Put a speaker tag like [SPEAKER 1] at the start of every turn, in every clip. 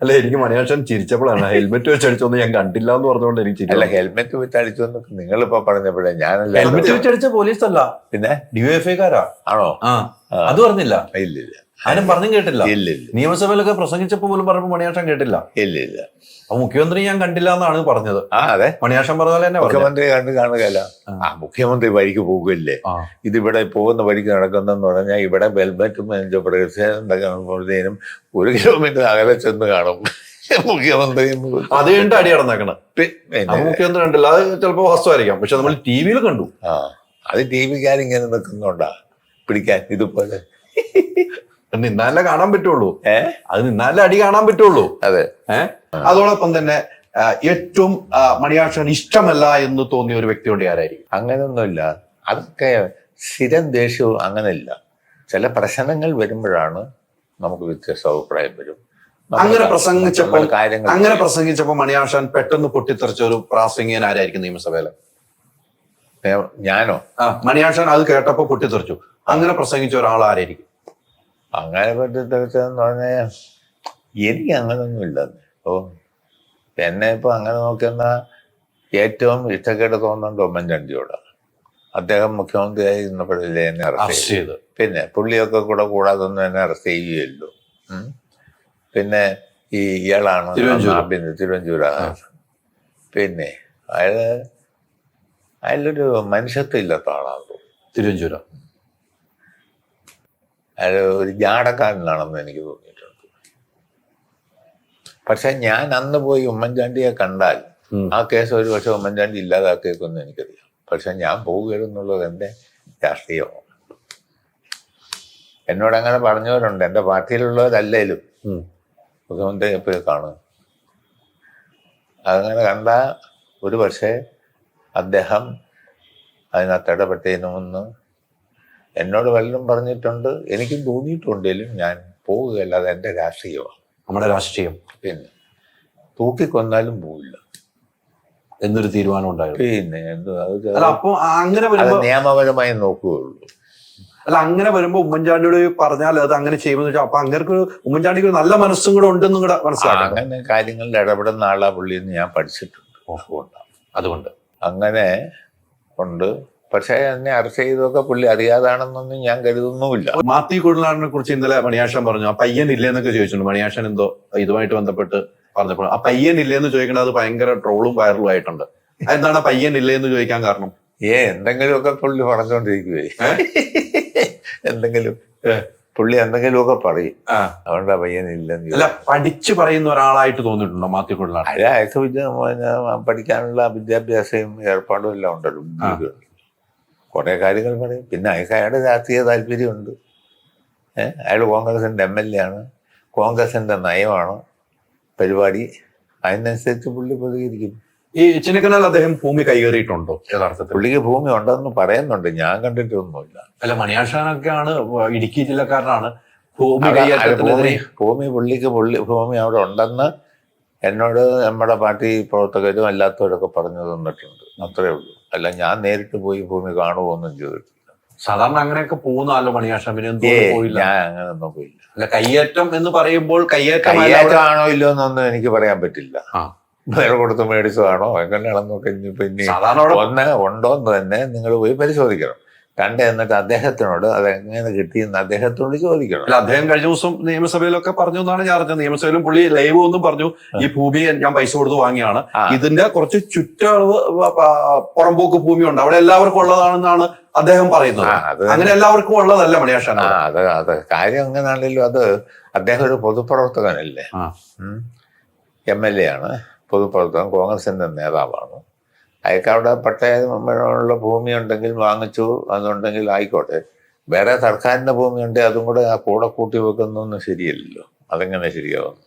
[SPEAKER 1] അല്ല എനിക്ക് മണിയാക്ഷൻ ചിരിച്ചപ്പോഴാണ് ഹെൽമെറ്റ് വെച്ച് അടിച്ചൊന്നും ഞാൻ കണ്ടില്ല എന്ന് പറഞ്ഞുകൊണ്ട് എനിക്ക് ചിരി
[SPEAKER 2] അല്ല. ഹെൽമെറ്റ് വെച്ച് അടിച്ചു നിങ്ങൾ ഇപ്പൊ പറഞ്ഞപ്പോഴേ ഞാനല്ല
[SPEAKER 1] ഹെൽമെറ്റ് വെച്ചടിച്ച പോലീസ് അല്ല
[SPEAKER 2] പിന്നെ
[SPEAKER 1] ഡിവൈഎഫ്ഐക്കാരാ
[SPEAKER 2] ആണോ?
[SPEAKER 1] ആ
[SPEAKER 2] ആ.
[SPEAKER 1] അത് പറഞ്ഞില്ല.
[SPEAKER 2] ഇല്ല ഇല്ല
[SPEAKER 1] ആരും പറഞ്ഞു കേട്ടില്ല. നിയമസഭയിലൊക്കെ പ്രസംഗിച്ചപ്പോ പോലും പറഞ്ഞപ്പോ മണിയാക്ഷൻ കേട്ടില്ല.
[SPEAKER 2] ഇല്ല ഇല്ല.
[SPEAKER 1] അപ്പൊ മുഖ്യമന്ത്രി ഞാൻ കണ്ടില്ല എന്നാണ് പറഞ്ഞത്.
[SPEAKER 2] ആ അതെ.
[SPEAKER 1] മണിയാക്ഷൻ പറഞ്ഞ പോലെ തന്നെ
[SPEAKER 2] മുഖ്യമന്ത്രി കണ്ടു കാണുകയല്ല.
[SPEAKER 1] ആ.
[SPEAKER 2] മുഖ്യമന്ത്രി വഴിക്ക് പോകുകയല്ലേ ഇതിവിടെ പോകുന്ന വഴിക്ക് നടക്കുന്നെന്ന് പറഞ്ഞാൽ ഇവിടെ ബെൽബറ്റും പ്രതിഷേധം ഒരു കിലോമീറ്റർ അകലെ ചെന്ന് കാണും. മുഖ്യമന്ത്രിയും
[SPEAKER 1] അത് അടി നടന്നേക്കണം. മുഖ്യമന്ത്രി കണ്ടില്ല. അത് ചിലപ്പോ വസ്തുവായിരിക്കാം പക്ഷെ നമ്മൾ ടി വിയിൽ കണ്ടു.
[SPEAKER 2] ആ അത് ടി വിക്കാരിങ്ങനെ നിൽക്കുന്നുണ്ടാ പിടിക്കാൻ ഇതുപോലെ.
[SPEAKER 1] നിന്നാലേ കാണാൻ പറ്റുള്ളൂ. അത് നിന്നാലേ അടി കാണാൻ പറ്റുള്ളൂ.
[SPEAKER 2] അതെ.
[SPEAKER 1] ഏഹ് അതോടൊപ്പം തന്നെ ഏറ്റവും മണിയാക്ഷൻ ഇഷ്ടമല്ല എന്ന് തോന്നിയ ഒരു വ്യക്തിയോട് ആരായിരിക്കും?
[SPEAKER 2] അങ്ങനെയൊന്നുമില്ല. അതൊക്കെ സ്ഥിരം ദേഷ്യവും അങ്ങനെയില്ല. ചില പ്രശ്നങ്ങൾ വരുമ്പോഴാണ് നമുക്ക് വ്യത്യസ്ത അഭിപ്രായം വരും.
[SPEAKER 1] അങ്ങനെ പ്രസംഗിച്ചപ്പോൾ അങ്ങനെ പ്രസംഗിച്ചപ്പോൾ മണിയാക്ഷൻ പെട്ടെന്ന് പൊട്ടിത്തെറിച്ച ഒരു പ്രാസംഗികൻ ആരായിരിക്കും നിയമസഭയിലെ?
[SPEAKER 2] ഞാനോ?
[SPEAKER 1] ആ മണിയാക്ഷൻ അത് കേട്ടപ്പോ പൊട്ടിത്തെറിച്ചു. അങ്ങനെ പ്രസംഗിച്ച ഒരാൾ ആരായിരിക്കും?
[SPEAKER 2] അങ്ങനെ പറ്റിത്തെറിച്ചതെന്ന് പറഞ്ഞാൽ എനിക്ക് അങ്ങനൊന്നുമില്ല. ഓ എന്നെ ഇപ്പൊ അങ്ങനെ നോക്കുന്ന ഏറ്റവും ഇഷ്ടക്കേട് തോന്നുന്നത് ഉമ്മൻചാണ്ടിയോടാണ് അദ്ദേഹം മുഖ്യമന്ത്രിയായി ഇരുന്നപ്പോഴല്ലേ എന്നെ അറസ്റ്റ് ചെയ്തു പിന്നെ പുള്ളിയൊക്കെ കൂടെ കൂടാതൊന്നും എന്നെ അറസ്റ്റ് ചെയ്യുകയല്ലോ പിന്നെ ഈ ഇയാളാണ്. പിന്നെ തിരുവഞ്ചൂരാണ് പിന്നെ അയാൾ അയാളൊരു മനുഷ്യത്വം ഇല്ലാത്ത ആളാണ്
[SPEAKER 1] തിരുവഞ്ചൂര.
[SPEAKER 2] അയാൾ ഒരു ജാടക്കാരനാണെന്ന് എനിക്ക് തോന്നിയിട്ടുണ്ട്. പക്ഷെ ഞാൻ അന്ന് പോയി ഉമ്മൻചാണ്ടിയെ കണ്ടാൽ ആ കേസ് ഒരു പക്ഷെ ഉമ്മൻചാണ്ടി ഇല്ലാതാക്കിയേക്കുമെന്ന് എനിക്കറിയാം. പക്ഷെ ഞാൻ പോവുകയെന്നുള്ളത് എന്റെ രാഷ്ട്രീയമാണ്. എന്നോട് അങ്ങനെ പറഞ്ഞവരുണ്ട്. എന്റെ പാർട്ടിയിലുള്ളവരല്ലേലും. മുഖ്യമന്ത്രി എപ്പോഴും കാണും അങ്ങനെ കണ്ട ഒരു പക്ഷേ അദ്ദേഹം അതിനകത്ത് ഇടപെട്ടതിനുമെന്ന് എന്നോട് വല്ലതും പറഞ്ഞിട്ടുണ്ട്? എനിക്കും തോന്നിയിട്ടുണ്ടെങ്കിലും ഞാൻ പോവുകയല്ല അത് എന്റെ രാഷ്ട്രീയമാണ്.
[SPEAKER 1] നമ്മുടെ രാഷ്ട്രീയം.
[SPEAKER 2] പിന്നെ തൂക്കിക്കൊന്നാലും പോവില്ല.
[SPEAKER 1] എന്നൊരു തീരുമാനം ഉണ്ടായിരുന്നു.
[SPEAKER 2] പിന്നെ എന്ത്
[SPEAKER 1] അപ്പൊ അങ്ങനെ
[SPEAKER 2] നിയമപരമായി നോക്കുകയുള്ളൂ.
[SPEAKER 1] അല്ല അങ്ങനെ വരുമ്പോ ഉമ്മൻചാണ്ടിയോട് പറഞ്ഞാൽ അത് അങ്ങനെ ചെയ്യുമെന്ന് വെച്ചാൽ അപ്പൊ അങ്ങനെ ഉമ്മൻചാണ്ടിക്ക് നല്ല മനസ്സും കൂടെ ഉണ്ടെന്നും കൂടെ മനസ്സിലാക്കണം
[SPEAKER 2] അങ്ങനെ കാര്യങ്ങളിൽ ഇടപെടുന്ന ആളാ പുള്ളി എന്ന് ഞാൻ പഠിച്ചിട്ടുണ്ട്.
[SPEAKER 1] അതുകൊണ്ട്.
[SPEAKER 2] അങ്ങനെ ഉണ്ട്. പക്ഷേ എന്നെ അറസ്റ്റ് ചെയ്തതൊക്കെ പുള്ളി അറിയാതാണെന്നൊന്നും ഞാൻ കരുതുന്നുമില്ല.
[SPEAKER 1] മാത്യു കുഴലാറിനെ കുറിച്ച് ഇന്നലെ മണിയാഷൻ പറഞ്ഞു. ആ പയ്യൻ ഇല്ലെന്നൊക്കെ ചോദിച്ചിട്ടുണ്ട്. മണിയാഷൻ എന്തോ ഇതുമായിട്ട് ബന്ധപ്പെട്ട് പറഞ്ഞപ്പോൾ ആ പയ്യൻ ഇല്ലെന്ന് ചോദിക്കുന്നത് അത് ഭയങ്കര ട്രോളും വൈറലും ആയിട്ടുണ്ട്. എന്താണ് ആ പയ്യൻ ഇല്ലെന്ന് ചോദിക്കാൻ കാരണം?
[SPEAKER 2] ഏ എന്തെങ്കിലുമൊക്കെ പുള്ളി പറഞ്ഞുകൊണ്ടിരിക്കുവേ എന്തെങ്കിലും. പുള്ളി എന്തെങ്കിലുമൊക്കെ പറയും.
[SPEAKER 1] ആ.
[SPEAKER 2] പയ്യൻ ഇല്ലെന്ന്
[SPEAKER 1] അല്ല പഠിച്ചു പറയുന്ന ഒരാളായിട്ട് തോന്നിയിട്ടുണ്ടോ മാത്യു
[SPEAKER 2] കുഴലാണ് അയാൾക്ക് പഠിക്കാനുള്ള വിദ്യാഭ്യാസവും ഏർപ്പാടും എല്ലാം ഉണ്ടല്ലോ. കുറെ കാര്യങ്ങൾ പറയും. പിന്നെ അയാൾക്ക് അയാളുടെ രാഷ്ട്രീയ താല്പര്യമുണ്ട്. അയാൾ കോൺഗ്രസിന്റെ എം എൽ എ ആണ് കോൺഗ്രസിന്റെ നയമാണ്. പരിപാടി അതിനനുസരിച്ച് പുള്ളി പ്രതികരിക്കും.
[SPEAKER 1] ഈ ചിന്നക്കനാൽ അദ്ദേഹം ഭൂമി കൈകേറിയിട്ടുണ്ടോ? യഥാർത്ഥത്തിൽ.
[SPEAKER 2] പുള്ളിക്ക് ഭൂമി ഉണ്ടെന്ന് പറയുന്നുണ്ട്. ഞാൻ കണ്ടിട്ടൊന്നുമില്ല.
[SPEAKER 1] അല്ല മണിയാഷാനൊക്കെയാണ് ഇടുക്കി ജില്ലക്കാരനാണ് ഭൂമി
[SPEAKER 2] ഭൂമി പുള്ളിക്ക് പുള്ളി ഭൂമി അവിടെ ഉണ്ടെന്ന് എന്നോട് നമ്മുടെ പാർട്ടി പ്രവർത്തകരും അല്ലാത്തവരൊക്കെ പറഞ്ഞു തന്നിട്ടുണ്ട്. അത്രേ ഉള്ളൂ. അല്ല ഞാൻ നേരിട്ട് പോയി ഭൂമി കാണുമോന്നും ചെയ്തിട്ടില്ല
[SPEAKER 1] സാധാരണ അങ്ങനെയൊക്കെ പോകുന്നല്ലോ മണിയാശാൻ പിന്നെ പോയില്ല.
[SPEAKER 2] ഞാൻ അങ്ങനെയൊന്നും പോയില്ല.
[SPEAKER 1] അല്ല കയ്യേറ്റം എന്ന് പറയുമ്പോൾ കയ്യേറ്റം
[SPEAKER 2] കയ്യേറ്റമാണോ ഇല്ലോ എന്നൊന്നും എനിക്ക് പറയാൻ പറ്റില്ല. വേറെ കൊടുത്ത് മേടിച്ചതാണോ? എങ്ങനെയാണെന്നൊക്കെ ഇനി പിന്നെ ഒന്ന് ഉണ്ടോ എന്ന് തന്നെ നിങ്ങൾ പോയി പരിശോധിക്കണം. രണ്ട് എന്നിട്ട് അദ്ദേഹത്തിനോട് അത് എങ്ങനെ കിട്ടിയെന്ന് അദ്ദേഹത്തോട് ചോദിക്കണം.
[SPEAKER 1] അല്ല അദ്ദേഹം കഴിഞ്ഞ ദിവസം നിയമസഭയിലൊക്കെ പറഞ്ഞു എന്നാണ് ഞാൻ അറിഞ്ഞത്. നിയമസഭയിലും പുള്ളി ലൈവ് ഒന്നും പറഞ്ഞു. ഈ ഭൂമി ഞാൻ പൈസ കൊടുത്ത് വാങ്ങിയാണ്. ഇതിന്റെ കുറച്ച് ചുറ്റളവ് പുറമ്പോക്ക് ഭൂമിയുണ്ട്. അവിടെ എല്ലാവർക്കും ഉള്ളതാണെന്നാണ് അദ്ദേഹം പറയുന്നത്. അങ്ങനെ എല്ലാവർക്കും ഉള്ളതല്ല
[SPEAKER 2] മണിയാഷാണ് അത് അത്. കാര്യം എങ്ങനെയാണെങ്കിലും അത് അദ്ദേഹം ഒരു പൊതുപ്രവർത്തകനല്ലേ. എം എൽ എ ആണ്. പൊതുപ്രവർത്തകൻ കോൺഗ്രസിന്റെ നേതാവാണ്. അയാൾക്ക് അവിടെ പട്ടയമുള്ള ഭൂമി ഉണ്ടെങ്കിൽ വാങ്ങിച്ചു അതുണ്ടെങ്കിൽ ആയിക്കോട്ടെ. വേറെ സർക്കാരിന്റെ ഭൂമി ഉണ്ട് അതും കൂടെ ആ കൂടെ കൂട്ടി വെക്കുന്നൊന്നും ശരിയല്ലല്ലോ. അതെങ്ങനെ ശരിയാവും?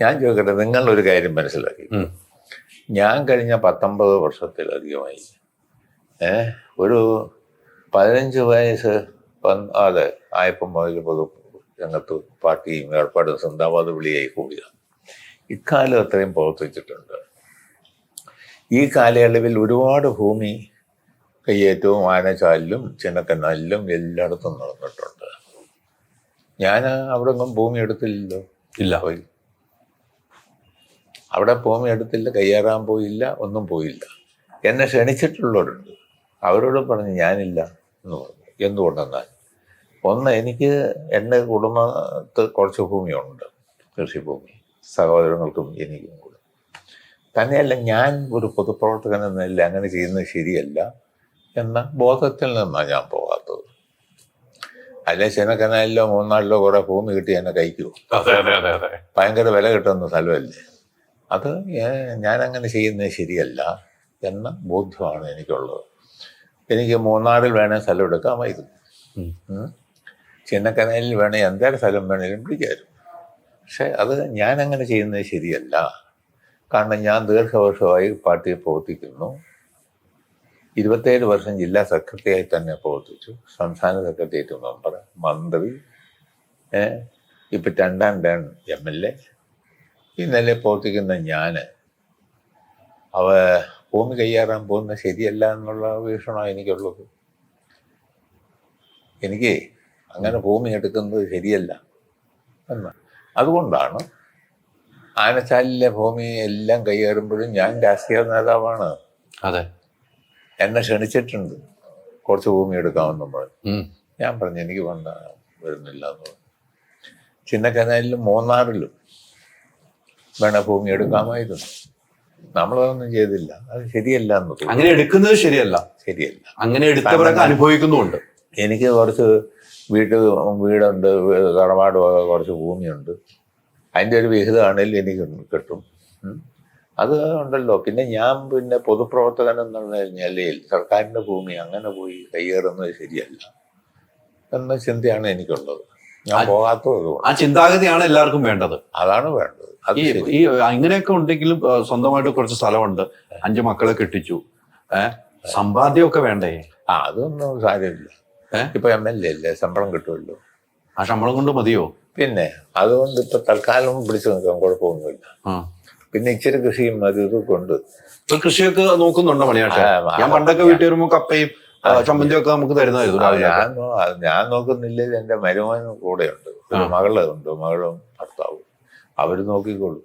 [SPEAKER 2] ഞാൻ ചോദിക്കട്ടെ നിങ്ങളൊരു കാര്യം മനസ്സിലാക്കി. ഞാൻ കഴിഞ്ഞ പത്തൊമ്പത് വർഷത്തിലധികമായി ഏ ഒരു പതിനഞ്ച് വയസ്സ് അതെ ആയപ്പം മുതൽ പൊതു രംഗത്ത് പാർട്ടിയും ഏർപ്പാടും സിന്ദാബാദ് വിളിയായി കൂടിയ ഇക്കാലം അത്രയും പ്രവർത്തിച്ചിട്ടുണ്ട്. ഈ കാലയളവിൽ ഒരുപാട് ഭൂമി കയ്യേറ്റവും ആനച്ചാലിലും ചിന്നക്കനാലിലും എല്ലായിടത്തും നടന്നിട്ടുണ്ട്. ഞാൻ അവിടെ ഒന്നും ഭൂമി എടുത്തില്ലല്ലോ?
[SPEAKER 1] ഇല്ല.
[SPEAKER 2] പോയി. അവിടെ ഭൂമി എടുത്തില്ല കയ്യേറാൻ പോയില്ല ഒന്നും പോയില്ല. എന്നെ ക്ഷണിച്ചിട്ടുള്ളവരുണ്ട്. അവരോട് പറഞ്ഞു ഞാനില്ല എന്ന് പറഞ്ഞു. എന്തുകൊണ്ടെന്നാൽ ഒന്ന് എനിക്ക് എന്റെ കുടുംബത്ത് കുറച്ച് ഭൂമിയുണ്ട് കൃഷിഭൂമി സഹോദരങ്ങൾക്കും എനിക്കും തന്നെയല്ല ഞാൻ ഒരു പൊതുപ്രവർത്തകൻ എന്നല്ല നിലയിൽ അങ്ങനെ ചെയ്യുന്നത് ശരിയല്ല എന്ന ബോധത്തിൽ നിന്നാണ് ഞാൻ പോകാത്തത്. അല്ലെ ചെനക്കനാലിലോ മൂന്നാളിലോ കുറെ ഭൂമി കിട്ടി എന്നെ കഴിക്കുമോ
[SPEAKER 1] അതെ അതെ അതെ അതെ.
[SPEAKER 2] ഭയങ്കര വില കിട്ടുന്ന സ്ഥലമല്ലേ? അത് ഞാൻ- അങ്ങനെ ചെയ്യുന്നത് ശരിയല്ല എന്ന ബോധ്യമാണ് എനിക്കുള്ളത്. എനിക്ക് മൂന്നാറിൽ വേണേൽ സ്ഥലം എടുക്കാമായിരുന്നു. ചിന്നക്കനയിൽ വേണേൽ എന്തേലും സ്ഥലം വേണേലും പിടിക്കാമായിരുന്നു. പക്ഷെ അത് അങ്ങനെ ചെയ്യുന്നത് ശരിയല്ല. കാരണം ഞാൻ ദീർഘവർഷമായി പാർട്ടിയിൽ പ്രവർത്തിക്കുന്നു. ഇരുപത്തേഴ് വർഷം ജില്ലാ സെക്രട്ടറിയായി തന്നെ പ്രവർത്തിച്ചു. സംസ്ഥാന സെക്രട്ടേറിയറ്റ് മെമ്പർ മന്ത്രി ഇപ്പം രണ്ടാം ടേൺ എം എൽ എ. ഈ പ്രവർത്തിക്കുന്ന ഞാൻ അവ ഭൂമി കൈയാറാൻ പോകുന്നത് ശരിയല്ല എന്നുള്ള വീക്ഷണമാണ് എനിക്കുള്ളത്. എനിക്ക് അങ്ങനെ ഭൂമി എടുക്കുന്നത് ശരിയല്ല എന്ന്. അതുകൊണ്ടാണ് ആനച്ചാലിലെ ഭൂമി എല്ലാം കൈയേറുമ്പോഴും ഞാൻ രാഷ്ട്രീയ നേതാവാണ്.
[SPEAKER 1] അതെ.
[SPEAKER 2] എന്നെ ക്ഷണിച്ചിട്ടുണ്ട്. കുറച്ച് ഭൂമി എടുക്കാമെന്നും പറഞ്ഞു ഞാൻ പറഞ്ഞു എനിക്ക് വേണ്ട വരുന്നില്ല എന്ന് പറഞ്ഞു. ചിന്നക്കനാലിലും മൂന്നാറിലും വേണ ഭൂമി എടുക്കാമായിരുന്നു. നമ്മളതൊന്നും ചെയ്തില്ല. അത് ശരിയല്ല എന്ന്
[SPEAKER 1] അങ്ങനെ എടുക്കുന്നത് ശരിയല്ല.
[SPEAKER 2] ശരിയല്ല.
[SPEAKER 1] അങ്ങനെ എടുത്തവരൊക്കെ അനുഭവിക്കുന്നുണ്ട്
[SPEAKER 2] എനിക്ക് കുറച്ച് വീട്ട് വീടുണ്ട് തറവാട് കുറച്ച് ഭൂമിയുണ്ട്. അതിന്റെ ഒരു വിഹിതമാണെങ്കിലും എനിക്ക് കിട്ടും അത് ഉണ്ടല്ലോ. പിന്നെ ഞാൻ പിന്നെ പൊതുപ്രവർത്തകൻ എന്നുള്ള നിലയിൽ സർക്കാരിന്റെ ഭൂമി അങ്ങനെ പോയി കയ്യേറുന്നത് ശരിയല്ല എന്ന ചിന്തയാണ് എനിക്കുള്ളത്. ഞാൻ പോകാത്ത
[SPEAKER 1] ആ ചിന്താഗതിയാണ് എല്ലാവർക്കും വേണ്ടത്.
[SPEAKER 2] അതാണ് വേണ്ടത്. അത്
[SPEAKER 1] ഈ. ഇങ്ങനെയൊക്കെ ഉണ്ടെങ്കിലും സ്വന്തമായിട്ട് കുറച്ച് സ്ഥലമുണ്ട്. അഞ്ച് മക്കളെ കെട്ടിച്ചു. ഏഹ് സമ്പാദ്യമൊക്കെ വേണ്ടേ?
[SPEAKER 2] ആ അതൊന്നും സാരമില്ല? ഇപ്പൊ എം എൽ എ അല്ലേ? ശമ്പളം കിട്ടുമല്ലോ.
[SPEAKER 1] ആ ശമ്പളം കൊണ്ട് മതിയോ?
[SPEAKER 2] പിന്നെ അതുകൊണ്ട് ഇപ്പൊ തൽക്കാലം പിടിച്ചു നിൽക്കാൻ കുഴപ്പമൊന്നുമില്ല. പിന്നെ ഇച്ചിരി കൃഷിയും അത് ഇതൊക്കെ ഉണ്ട്.
[SPEAKER 1] കൃഷിയൊക്കെ നോക്കുന്നുണ്ടോ മണിയാട്ടെ? ഞാൻ പണ്ടൊക്കെ വീട്ടിൽ വരുമ്പോ കപ്പയും ചമ്മന്തി ഒക്കെ നമുക്ക് തരുന്നതായിരുന്നു
[SPEAKER 2] ഞാൻ നോക്കുന്നില്ല. എന്റെ മരുമോനും കൂടെയുണ്ട്. ഉണ്ട് മകളുണ്ട്. മകളും ഭർത്താവും. അവർ നോക്കിക്കോളൂ.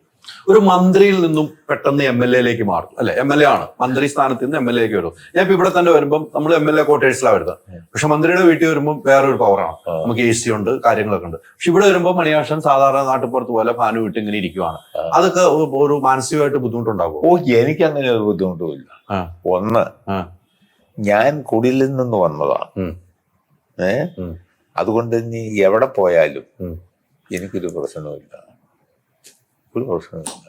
[SPEAKER 1] ഒരു മന്ത്രിയിൽ നിന്നും പെട്ടെന്ന് എം എൽ എയിലേക്ക് മാറും അല്ലെ? എം എൽ എ ആണ്. മന്ത്രി സ്ഥാനത്ത് നിന്ന് എം എൽ എക്ക് വരും. ഞാൻ ഇപ്പൊ ഇവിടെ തന്നെ വരുമ്പോൾ നമ്മൾ എം എൽ എ ക്വാർട്ടേഴ്സിലാണ് വരുന്നത്. പക്ഷെ മന്ത്രിയുടെ വീട്ടിൽ വരുമ്പോൾ വേറൊരു പവറാണ് നമുക്ക് എ സി ഉണ്ട് കാര്യങ്ങളൊക്കെ ഉണ്ട്. പക്ഷെ ഇവിടെ വരുമ്പോൾ മണിയാഷൻ സാധാരണ നാട്ടുപുറത്ത് പോലെ ഫാനു വീട്ടിൽ ഇങ്ങനെ ഇരിക്കുവാണ്. അതൊക്കെ ഒരു- മാനസികമായിട്ട് ബുദ്ധിമുട്ടുണ്ടാകും
[SPEAKER 2] ഓ എനിക്ക് അങ്ങനെ ഒരു ബുദ്ധിമുട്ടുമില്ല. ഒന്ന് ഞാൻ കുടിലിൽ നിന്ന് വന്നതാണ്. ഏ? അതുകൊണ്ട് നീ എവിടെ പോയാലും
[SPEAKER 1] ഉം.
[SPEAKER 2] എനിക്കൊരു പ്രശ്നവുമില്ല ഒരു പ്രശ്നവുമില്ല